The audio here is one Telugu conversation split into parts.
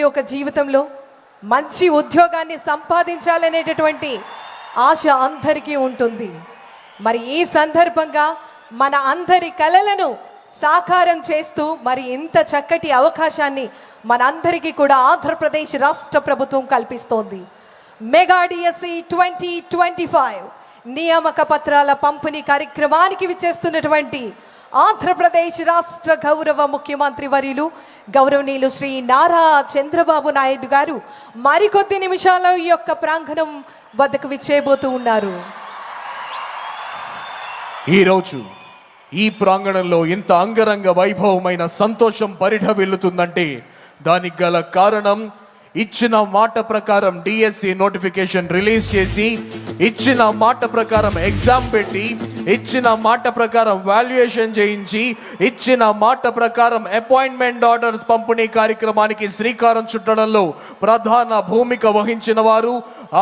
ప్రతి ఒక జీవితంలో. మంచి ఉద్యోగాన్ని సంపాదించాలనేటటువంటి ఆశ అందరికీ ఉంటుంది. మరి ఈ సందర్భంగా మన అందరి కళలను సాకారం చేస్తూ మరి ఇంత చక్కటి అవకాశాన్ని మనందరికీ కూడా ఆంధ్రప్రదేశ్ రాష్ట్ర ప్రభుత్వం కల్పిస్తోంది. Mega DSC twenty twenty five నియామక పత్రాల పంపిణీ కార్యక్రమానికి విచ్చేస్తున్నటువంటి ఆంధ్రప్రదేశ్ రాష్ట్ర గౌరవ ముఖ్యమంత్రి వర్యులు గౌరవనీయులు శ్రీ నారా చంద్రబాబు నాయుడు గారు మరికొద్ది నిమిషాల్లో ఈ యొక్క ప్రాంగణం వద్దకు విచ్చేయబోతూ ఉన్నారు. ఈరోజు ఈ ప్రాంగణంలో ఇంత అంగరంగ వైభవమైన సంతోషం పరిఢవిల్లుతుందంటే దానికి గల కారణం ఇచ్చిన మాట ప్రకారం డిఎస్సి నోటిఫికేషన్ రిలీజ్ చేసి ఇచ్చిన మాట ప్రకారం ఎగ్జామ్ పెట్టి ఇచ్చిన మాట ప్రకారం వాల్యుయేషన్ చేయించి ఇచ్చిన మాట ప్రకారం అపాయింట్మెంట్ ఆర్డర్స్ పంపిణీ కార్యక్రమానికి శ్రీకారం చుట్టడంలో ప్రధాన భూమిక వహించిన వారు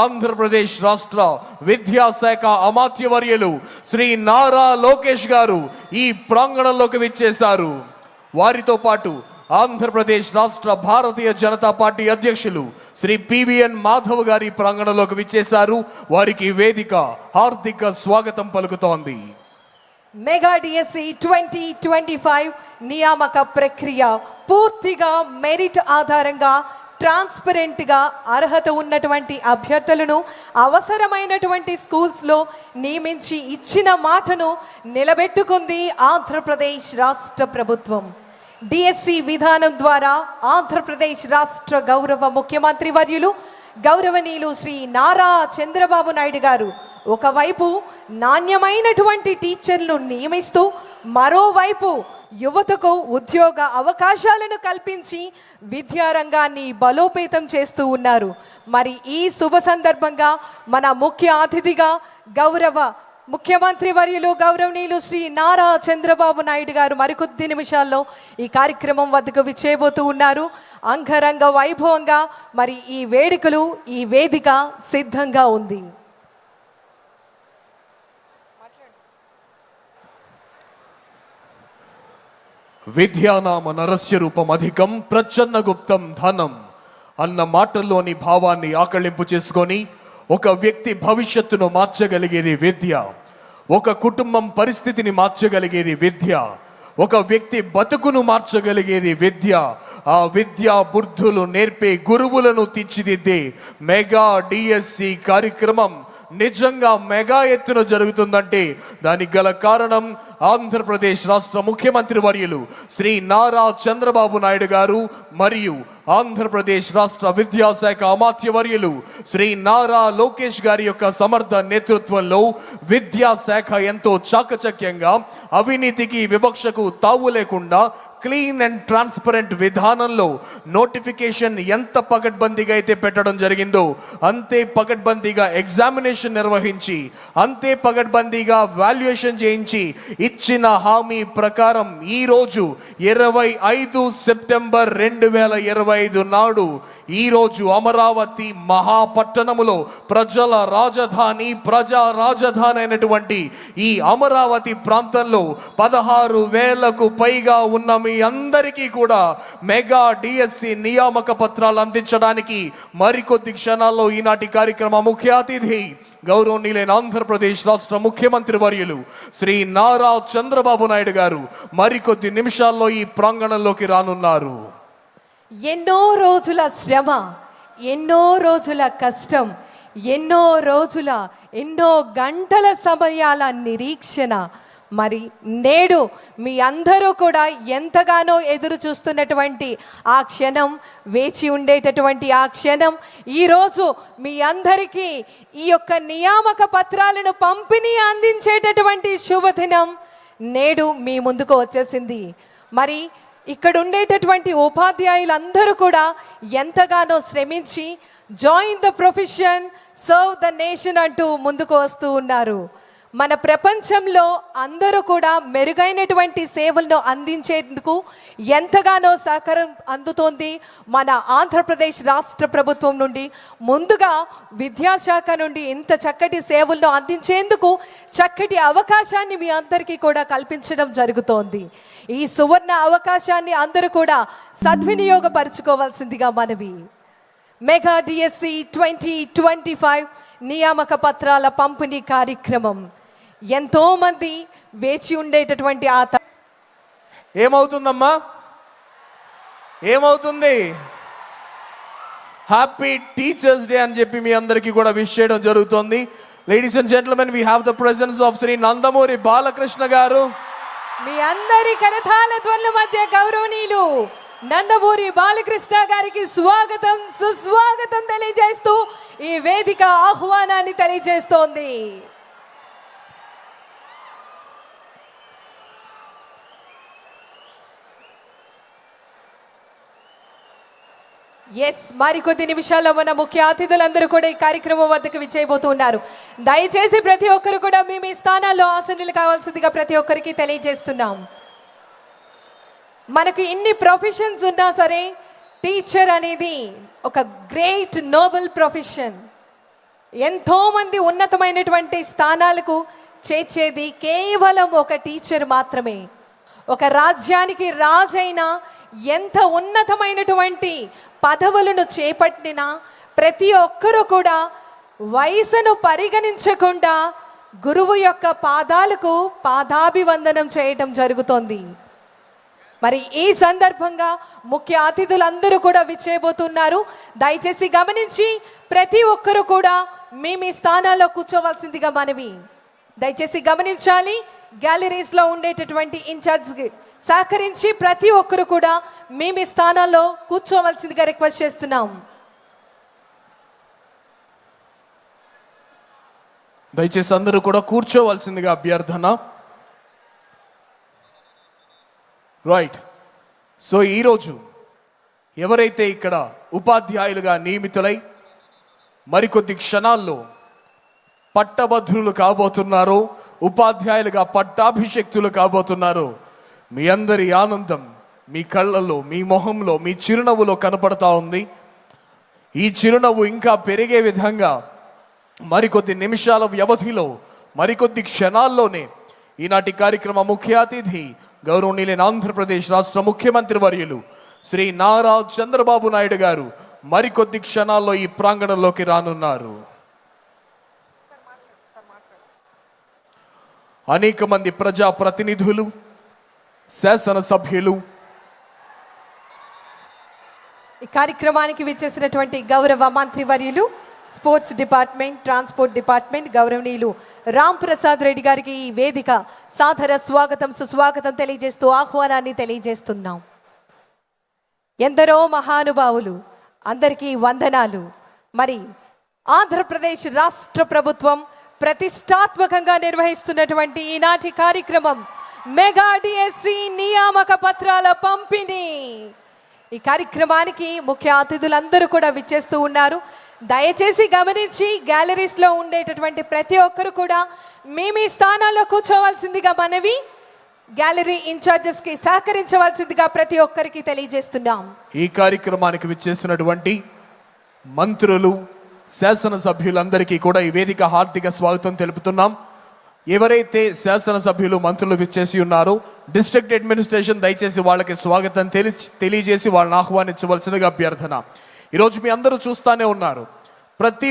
ఆంధ్రప్రదేశ్ రాష్ట్ర విద్యాశాఖ అమాత్యవర్యులు శ్రీ నారా లోకేష్ గారు ఈ ప్రాంగణంలోకి విచ్చేశారు. వారితో పాటు ఆంధ్రప్రదేశ్ రాష్ట్ర భారతీయ జనతా పార్టీ అధ్యక్షులు శ్రీ పివిఎన్ మాధవ్ గారి ప్రాంగణంలోకి విచ్చేశారు. వారికి వేదిక హార్దిక స్వాగతం పలుకుతోంది. Mega DSC twenty twenty five నియామక ప్రక్రియ పూర్తిగా మెరిట్ ఆధారంగా ట్రాన్స్పరెంట్గా అర్హత ఉన్నటువంటి అభ్యర్థులను అవసరమైనటువంటి స్కూల్స్లో నియమించి ఇచ్చిన మాటను నిలబెట్టుకుంది ఆంధ్రప్రదేశ్ రాష్ట్ర ప్రభుత్వం. డిఎస్సి విధానం ద్వారా ఆంధ్రప్రదేశ్ రాష్ట్ర గౌరవ ముఖ్యమంత్రి వర్యులు గౌరవనీయులు శ్రీ నారా చంద్రబాబు నాయుడు గారు ఒకవైపు నాణ్యమైనటువంటి టీచర్లు నియమిస్తూ మరోవైపు యువతకు ఉద్యోగ అవకాశాలను కల్పించి విద్యారంగాన్ని బలోపేతం చేస్తూ ఉన్నారు. మరి ఈ శుభ సందర్భంగా మన ముఖ్య అతిథిగా గౌరవ ముఖ్యమంత్రి వర్యులు గౌరవనీయులు శ్రీ నారా చంద్రబాబు నాయుడు గారు మరికొద్ది నిమిషాల్లో ఈ కార్యక్రమం వద్దకు విచ్చేయబోతూ ఉన్నారు. అంగరంగ వైభవంగా మరి ఈ వేడుకలు ఈ వేదిక సిద్ధంగా ఉంది. విద్యానామ నరస్య రూపం అధికం ప్రచన్న గుప్తం ధనం అన్న మాటల్లోని భావాన్ని ఆకళింపు చేసుకొని ఒక వ్యక్తి భవిష్యత్తును మార్చగలిగేది విద్య. ఒక కుటుంబం పరిస్థితిని మార్చగలిగేది విద్య. ఒక వ్యక్తి బతుకును మార్చగలిగేది విద్య. ఆ విద్యా బుద్ధులు నేర్పే గురువులను తీర్చిదిద్దే మెగా డిఎస్సి కార్యక్రమం నిజంగా మెగా ఎత్తున జరుగుతుందంటే దానికి గల కారణం ఆంధ్రప్రదేశ్ రాష్ట్ర ముఖ్యమంత్రి వర్యులు శ్రీ నారా చంద్రబాబు నాయుడు గారు మరియు ఆంధ్రప్రదేశ్ రాష్ట్ర విద్యాశాఖ అమాత్య వర్యులు శ్రీ నారా లోకేష్ గారి యొక్క సమర్థ నేతృత్వంలో విద్యాశాఖ ఎంతో చాకచక్యంగా అవినీతికి వివక్షకు తావు లేకుండా క్లీన్ అండ్ ట్రాన్స్పరెంట్ విధానంలో నోటిఫికేషన్ ఎంత పగడ్బందీగా అయితే పెట్టడం జరిగిందో అంతే పగడ్బందీగా ఎగ్జామినేషన్ నిర్వహించి అంతే పగడ్బందీగా వాల్యుయేషన్ చేయించి ఇచ్చిన హామీ ప్రకారం ఈ రోజు ఇరవై ఐదు సెప్టెంబర్ రెండు వేల ఇరవై ఐదు నాడు ఈ రోజు అమరావతి మహాపట్టణములో ప్రజల రాజధాని ప్రజా రాజధాని అయినటువంటి ఈ అమరావతి ప్రాంతంలో పదహారు వేలకు పైగా ఉన్న మీ అందరికీ కూడా మెగా డిఎస్సి నియామక పత్రాలు అందించడానికి మరికొద్ది క్షణాల్లో ఈనాటి కార్యక్రమ ముఖ్య అతిథి గౌరవనీయులైన ఆంధ్రప్రదేశ్ రాష్ట్ర ముఖ్యమంత్రి వర్యులు శ్రీ నారా చంద్రబాబు నాయుడు గారు మరికొద్ది నిమిషాల్లో ఈ ప్రాంగణంలోకి రానున్నారు. ఎన్నో రోజుల శ్రమ ఎన్నో రోజుల కష్టం ఎన్నో రోజుల ఎన్నో గంటల సమయాల నిరీక్షణ మరి నేడు మీ అందరూ కూడా ఎంతగానో ఎదురు చూస్తున్నటువంటి ఆ క్షణం వేచి ఉండేటటువంటి ఆ క్షణం ఈరోజు మీ అందరికీ ఈ యొక్క నియామక పత్రాలను పంపిణీ అందించేటటువంటి శుభదినం నేడు మీ ముందుకు వచ్చేసింది. మరి ఇక్కడ ఉండేటటువంటి ఉపాధ్యాయులందరూ కూడా ఎంతగానో శ్రమించి join the profession serve the nation అంటూ ముందుకు వస్తూ ఉన్నారు. మన ప్రపంచంలో అందరూ కూడా మెరుగైనటువంటి సేవలను అందించేందుకు ఎంతగానో సహకారం అందుతోంది. మన ఆంధ్రప్రదేశ్ రాష్ట్ర ప్రభుత్వం నుండి ముందుగా విద్యాశాఖ నుండి ఇంత చక్కటి సేవలను అందించేందుకు చక్కటి అవకాశాన్ని మీ అందరికీ కూడా కల్పించడం జరుగుతోంది. ఈ సువర్ణ అవకాశాన్ని అందరూ కూడా సద్వినియోగపరచుకోవాల్సిందిగా మనవి. Mega DSC twenty twenty five నియామక పత్రాల పంపిణీ కార్యక్రమం. ఎంతో మంది వేచి ఉండేటటువంటి ఆ త- ఏమవుతుందమ్మా? ఏమవుతుంది? హ్యాపీ టీచర్స్ డే అని చెప్పి మీ అందరికీ కూడా విష్ చేయడం జరుగుతుంది. Ladies and gentlemen we have the presence of Shri Nandamuri Balakrishna garu. మీ అందరి కరతాల ధ్వనుల మధ్య గౌరవనీయులు నందమూరి బాలకృష్ణ గారికి స్వాగతం సుస్వాగతం తెలియజేస్తూ ఈ వేదిక ఆహ్వానాన్ని తెలియజేస్తోంది. ఎస్ మరికొద్ది నిమిషాల్లో మన ముఖ్య అతిథులందరూ కూడా ఈ కార్యక్రమం వద్దకు విచ్చేయబోతున్నారు. దయచేసి ప్రతి ఒక్కరు కూడా మీ మీ స్థానాల్లో ఆసనులు కావాల్సిందిగా ప్రతి ఒక్కరికి తెలియజేస్తున్నాం. మనకు ఇన్ని ప్రొఫెషన్స్ ఉన్నా సరే టీచర్ అనేది ఒక గ్రేట్ నోబెల్ ప్రొఫెషన్ ఎంతోమంది ఉన్నతమైనటువంటి స్థానాలకు చేర్చేది కేవలం ఒక టీచర్ మాత్రమే. ఒక రాజ్యానికి రాజైన ఎంత ఉన్నతమైనటువంటి పదవులను చేపట్టినా ప్రతి ఒక్కరూ కూడా వయసును పరిగణించకుండా గురువు యొక్క పాదాలకు పాదాభివందనం చేయటం జరుగుతోంది. మరి ఈ సందర్భంగా ముఖ్య అతిథులందరూ కూడా విచ్చేయబోతున్నారు. దయచేసి గమనించి ప్రతి ఒక్కరూ కూడా మీ మీ స్థానాల్లో కూర్చోవలసిందిగా మనవి. దయచేసి గమనించాలి గ్యాలరీస్లో ఉండేటటువంటి ఇన్ఛార్జ్కి సహకరించి ప్రతి ఒక్కరు కూడా మీ మీ స్థానాల్లో కూర్చోవలసిందిగా రిక్వెస్ట్ చేస్తున్నాం. దయచేసి అందరూ కూడా కూర్చోవలసిందిగా అభ్యర్థన. రైట్ సో ఈరోజు ఎవరైతే ఇక్కడ ఉపాధ్యాయులుగా నియమితులై మరికొద్ది క్షణాల్లో పట్టభద్రులు కాబోతున్నారో ఉపాధ్యాయులుగా పట్టాభిషక్తులు కాబోతున్నారో మీ అందరి ఆనందం మీ కళ్ళల్లో మీ మొహంలో మీ చిరునవ్వులో కనపడతా ఉంది. ఈ చిరునవ్వు ఇంకా పెరిగే విధంగా మరికొద్ది నిమిషాల వ్యవధిలో మరికొద్ది క్షణాల్లోనే ఈనాటి కార్యక్రమ ముఖ్య అతిథి గౌరవనీయులైన ఆంధ్రప్రదేశ్ రాష్ట్ర ముఖ్యమంత్రి వర్యులు శ్రీ నారా చంద్రబాబు నాయుడు గారు మరికొద్ది క్షణాల్లో ఈ ప్రాంగణంలోకి రానున్నారు. అనేక మంది ప్రజా ప్రతినిధులు శాసనసభ్యులు ఈ కార్యక్రమానికి విచ్చేసినటువంటి గౌరవ మంత్రివర్యులు స్పోర్ట్స్ డిపార్ట్మెంట్ ట్రాన్స్పోర్ట్ డిపార్ట్మెంట్ గౌరవనీయులు రామ్ ప్రసాద్ రెడ్డి గారికి ఈ వేదిక సాదర స్వాగతం సుస్వాగతం తెలియజేస్తూ ఆహ్వానాన్ని తెలియజేస్తున్నాం. ఎందరో మహానుభావులు అందరికీ వందనాలు. మరి ఆంధ్రప్రదేశ్ రాష్ట్ర ప్రభుత్వం ప్రతిష్టాత్మకంగా నిర్వహిస్తున్నటువంటి ఈనాటి కార్యక్రమం మెగా డిఎస్సి నియామక పత్రాల పంపిణీ. ఈ కార్యక్రమానికి ముఖ్య అతిథులందరూ కూడా విచ్చేస్తూ ఉన్నారు. దయచేసి గమనించి గ్యాలరీస్లో ఉండేటటువంటి ప్రతి ఒక్కరు కూడా మీ మీ స్థానాల్లో కూర్చోవలసిందిగా మనవి గ్యాలరీ ఇన్ఛార్జెస్కి సహకరించవలసిందిగా ప్రతి ఒక్కరికి తెలియజేస్తున్నాం. ఈ కార్యక్రమానికి విచ్చేసినటువంటి మంత్రులు శాసనసభ్యులందరికీ కూడా ఈ వేదిక హార్దిక స్వాగతం తెలుపుతున్నాం. ఎవరైతే శాసనసభ్యులు మంత్రులు విచ్చేసి ఉన్నారో డిస్ట్రిక్ట్ అడ్మినిస్ట్రేషన్ దయచేసి వాళ్ళకి స్వాగతం తెలి తెలియజేసి వాళ్ళని ఆహ్వానించవలసిందిగా అభ్యర్థన. ఈరోజు మీ అందరూ చూస్తానే ఉన్నారు. ప్రతి